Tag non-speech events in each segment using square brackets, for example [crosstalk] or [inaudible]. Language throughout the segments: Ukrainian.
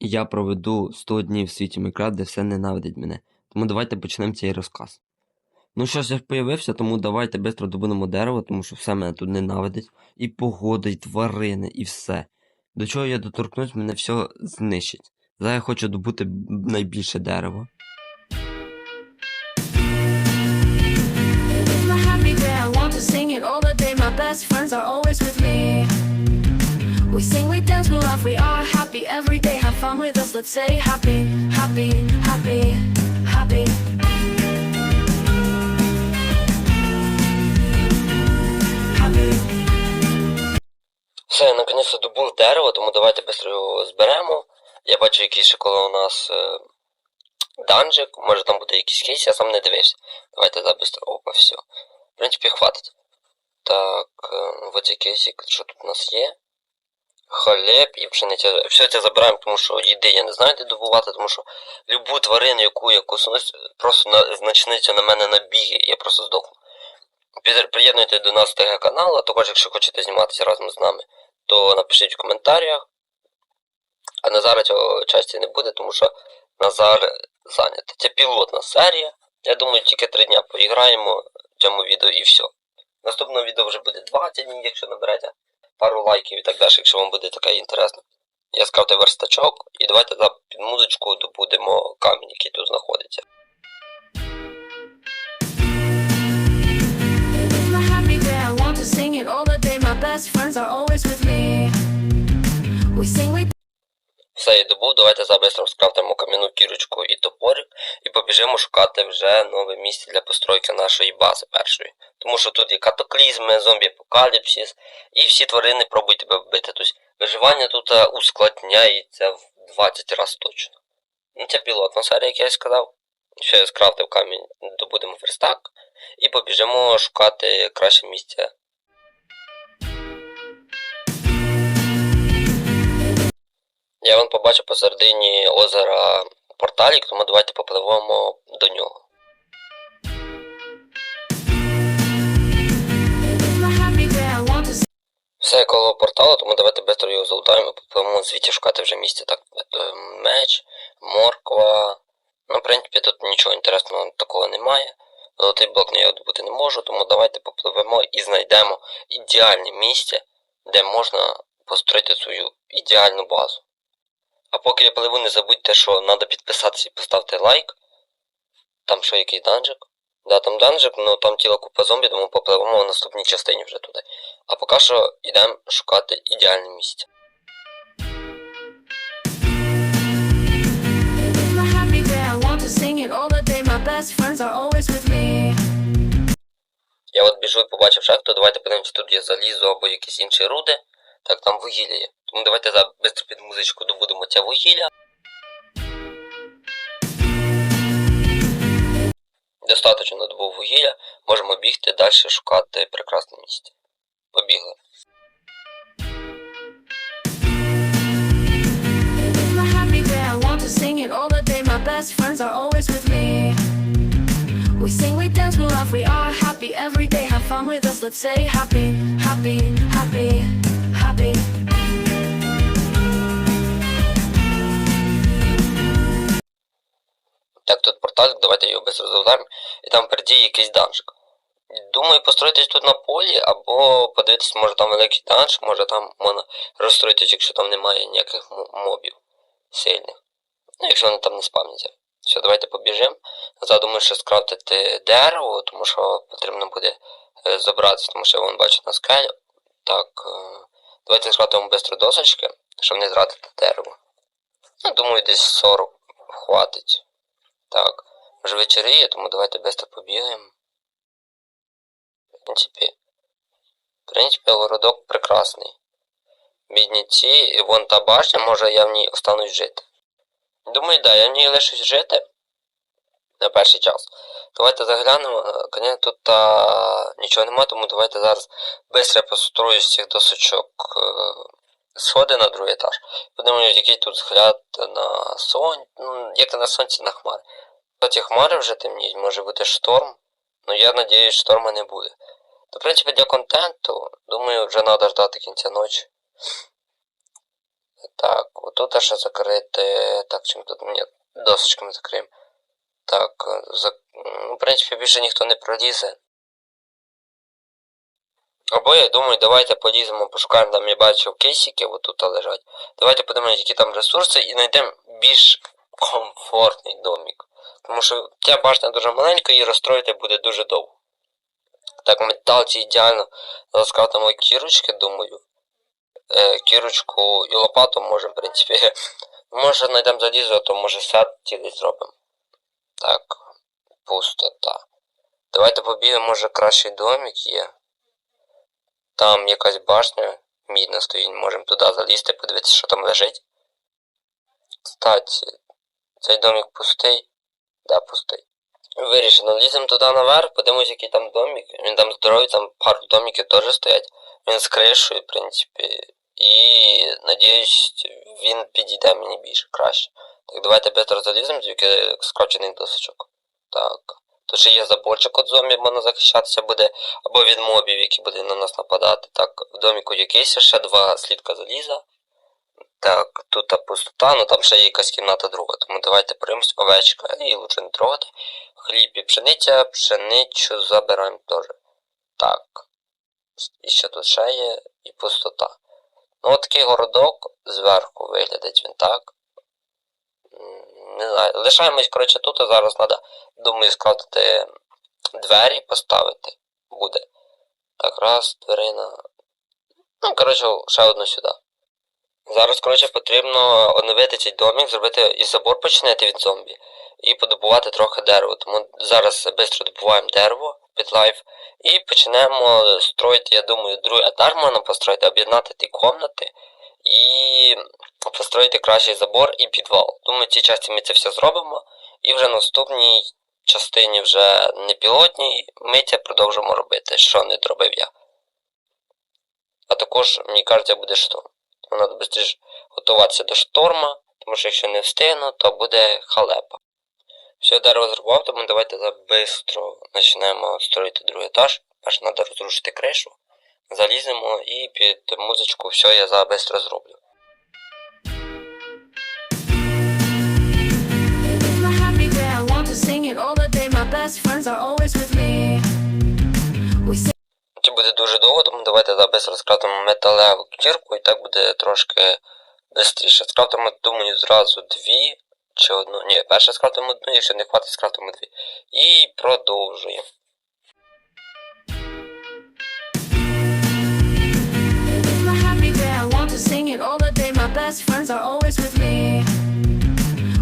і я проведу 100 днів в світі Майнкрафт, де все ненавидить мене. Тому давайте почнемо цей розказ. Ну що ж, я появився, тому давайте швидко добудемо дерево, тому що все мене тут ненавидить. І погода, і тварини, і все. До чого я доторкнусь, мене все знищить. Зараз я хочу добути найбільше дерево. best friends are always. We sing, we dance, we laugh, we are happy every day. Have fun with us, let's say happy, happy, happy, happy. Все, я наконець добув дерево, тому давайте швидко його зберемо. Я бачу якийсь ще коло у нас е, данжик, може там буде якийсь кейс, я сам не дивився. Давайте за быстро. Опа, все. В принципі, хватить. Так, е, ось цей що тут у нас є. Хліб і пшениця. Все це забираємо, тому що їди не знаю, де добувати, тому що любу тварину, яку я коснусь, просто на, начнеться на мене набіги, я просто здохну. Приєднуйте до нас ТГ канал, а також, якщо хочете зніматися разом з нами, то напишіть в коментарях. А Назара цього часті не буде, тому що Назар зайнятий. Це пілотна серія. Я думаю, тільки три дня поіграємо в цьому відео і все. Наступного відео вже буде 20 днів, якщо наберете пару лайків і так далі, якщо вам буде таке інтересно. Я скрафтив верстачок і давайте за під музичку добудемо камінь, який тут знаходиться. Все, я добув, давайте забистро скрафтимо кам'яну кірочку і топорик і побіжимо шукати вже нове місце для постройки нашої бази першої. Тому що тут є катаклізми, зомбі-апокаліпсис, і всі тварини пробують тебе вбити. Тобто виживання тут е, ускладняється в 20 разів точно. Ну, це пілотна серія, як я і сказав. Ще скрафтив камінь, добудемо верстак і побіжимо шукати краще місце. Я вон побачив посередині озера порталік, тому давайте попливемо до нього. Все коло порталу, тому давайте швидко його залутаємо і попливемо звідти шукати вже місце. Так, е, меч, морква. Ну, в принципі, тут нічого інтересного такого немає. Золотий блок я добути не можу, тому давайте попливемо і знайдемо ідеальне місце, де можна построїти свою ідеальну базу. А поки я пливу, не забудьте, що треба підписатися і поставити лайк. Там що який данжик? Да, там данжик, ну там тіла купа зомбі, тому попливемо в наступній частині вже туди. А поки що йдемо шукати ідеальне місце. Я от біжу і побачив шахту, давайте подивимося, тут є залізо або якісь інші руди. Так, там вугілля є. Тому давайте за швидко під музичку добудемо це вугілля. Достаточно добув вугілля, можемо бігти далі шукати прекрасне місце. Побігли. We sing, we dance, we laugh, we are happy every day. Have fun with us, let's say happy, happy, happy, happy. Так, тут порталик, давайте його без розглядаємо. І там впереді якийсь данжик. Думаю, построїтись тут на полі, або подивитись, може там великий данж, може там можна розстроїтись, якщо там немає ніяких мобів сильних. Ну, якщо вони там не спавняться. Все, давайте побіжимо. Назад думаю, що скрафтити дерево, тому що потрібно буде е, забратися, тому що я вон бачу на скелі. Так, е, давайте скрафтимо швидко досочки, щоб не зрадити дерево. Ну, думаю, десь 40 хватить. Так, вже вечеріє, тому давайте швидко побігаємо. В принципі, в принципі, городок прекрасний. Бідніці, і вон та башня, може я в ній останусь жити. Думаю, да, я в ній лишусь жити на перший час. Давайте заглянемо. Звісно, тут та... нічого немає, тому давайте зараз швидко построю з цих досочок е, сходи на другий етаж. Подивимось, який тут взгляд на сон... ну, як на сонці на хмари. Ці хмари вже темніють, може бути шторм. Ну я надіюсь, шторма не буде. То, в принципі, для контенту, думаю, вже треба ждати кінця ночі. Так, отут ще закрити. Так, чим тут ні, досочками закриємо. Так, за... ну, в принципі, більше ніхто не пролізе. Або я думаю, давайте поліземо, пошукаємо, там я бачив кейсики, отут лежать. Давайте подивимося, які там ресурси, і знайдемо більш комфортний домик. Тому що ця башня дуже маленька і розстроїти буде дуже довго. Так, метал це ідеально. Розкатимо кірочки, думаю. Е, кірочку і лопату можемо, в принципі. [laughs] Може знайдемо залізо, то може сад цілий зробимо. Так, пустота. Давайте побігаємо, може кращий домик є. Там якась башня мідна стоїть, можемо туди залізти, подивитися, що там лежить. Кстати, цей домик пустий? Да, пустий. Вирішено, ліземо туди наверх, подивимось, який там домик. Він там здоровий, там пару домиків теж стоять. Він з кришою, в принципі. І надіюсь, він підійде мені більше краще. Так, давайте быстро заліземо, тільки скочений досочок. Так. Тут ще є заборчик від зомбі, можна захищатися буде, або від мобів, які будуть на нас нападати. Так, в доміку якийсь ще два слідка заліза. Так, тут пустота, ну там ще є якась кімната друга, тому давайте подивимось овечка і лучше не трогати. Хліб і пшениця, пшеницю забираємо теж. Так. І ще тут ще є і пустота. Ну от такий городок зверху виглядить він так. Не знаю. Лишаємось, коротше, тут, а зараз треба, думаю, складати двері поставити буде. Так, раз, дверина. Ну, коротше, ще одну сюди. Зараз, коротше, потрібно оновити цей домик, зробити і забор починати від зомбі, і подобувати трохи дерева. Тому зараз швидко добуваємо дерево під лайф і почнемо строїти, я думаю, другий етаж можна построїти, об'єднати ті комнати і построїти кращий забор і підвал. Думаю, в цій часті ми це все зробимо, і вже наступній частині вже не пілотній, ми це продовжимо робити, що не зробив я. А також, мені кажеться, буде шторм. Тому треба швидше готуватися до шторма, тому що якщо не встигну, то буде халепа. Все, дерево зробив, тому давайте швидко почнемо строїти другий етаж. Перше треба розрушити кришу, заліземо і під музичку все я за швидко зроблю. Це буде дуже довго, тому давайте зараз розкратимо металеву кірку і так буде трошки швидше. Скрафтимо, думаю, зразу дві чи одну. Ні, перше скрафтимо одну, якщо не хватить, скрафтимо дві. І продовжуємо. Friends are always with me.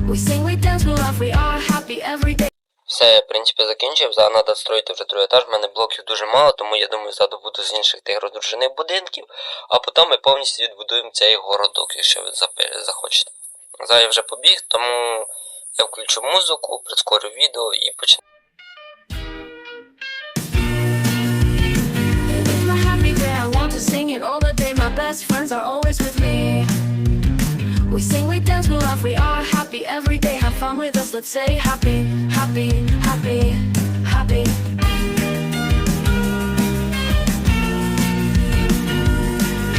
We sing, we dance, we laugh, we are happy every day. Все, в принципі, закінчив. Зараз треба строїти вже другий етаж. У мене блоків дуже мало, тому я думаю, зараз буду з інших тих роздружених будинків, а потім ми повністю відбудуємо цей городок, якщо ви захочете. Зараз я вже побіг, тому я включу музику, прискорю відео і почнемо. We are happy every day. Have fun with us, let's say happy, happy, happy, happy.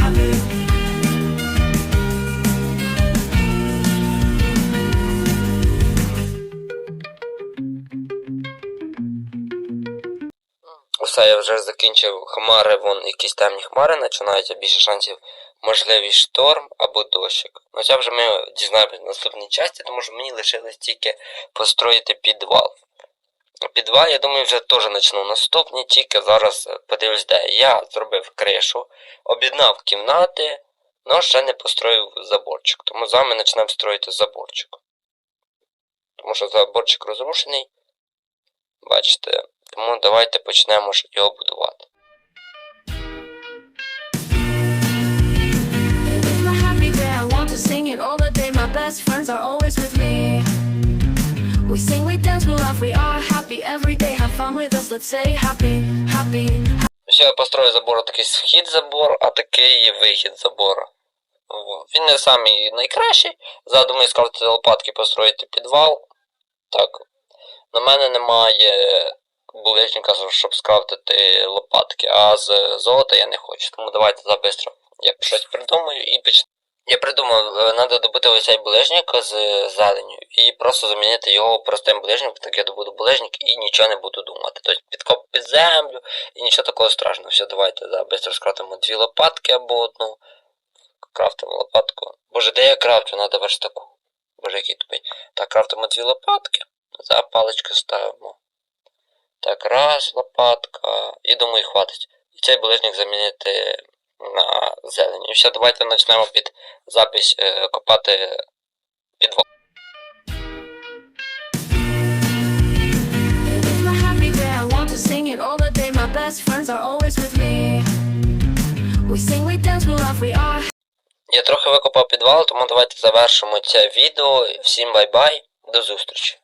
Happy. Все, я вже закінчив хмари, вон якісь темні хмари починаються, більше шансів можливий шторм або дощик. Ну це вже ми дізнаємося в наступній часті, тому що мені лишилось тільки построїти підвал. Підвал, я думаю, вже теж почну наступні, тільки зараз подивлюсь, де. Я зробив кришу, об'єднав кімнати, але ще не построїв заборчик. Тому з вами почнемо строїти заборчик. Тому що заборчик розрушений. Бачите, тому давайте почнемо його будувати. We sing, we dance, we laugh, we are happy every day. Have fun with us, let's say happy, happy, я построю забор такий вхід забор, а такий вихід забора. Во. Він не самий найкращий. Задумаю скрафтити лопатки построїти підвал. Так. На мене немає булечника, щоб скрафтити лопатки, а з золота я не хочу. Тому давайте забистро я щось придумаю і почнемо. Я придумав, треба добути ось цей булежник з зеленю і просто замінити його простим булежником, так я добуду булежник і нічого не буду думати. Тобто підкоп під землю і нічого такого страшного. Все, давайте да, швидко скрафтимо дві лопатки або одну. Крафтимо лопатку. Боже, де я крафтю? Надо верстаку. Боже, який тупий. Так, крафтимо дві лопатки. За палички ставимо. Так, раз, лопатка. І думаю, хватить. І цей булежник замінити на зелені. І все, давайте почнемо під запись е, копати підвал. Я трохи викопав підвал, тому давайте завершимо це відео. Всім бай-бай, до зустрічі.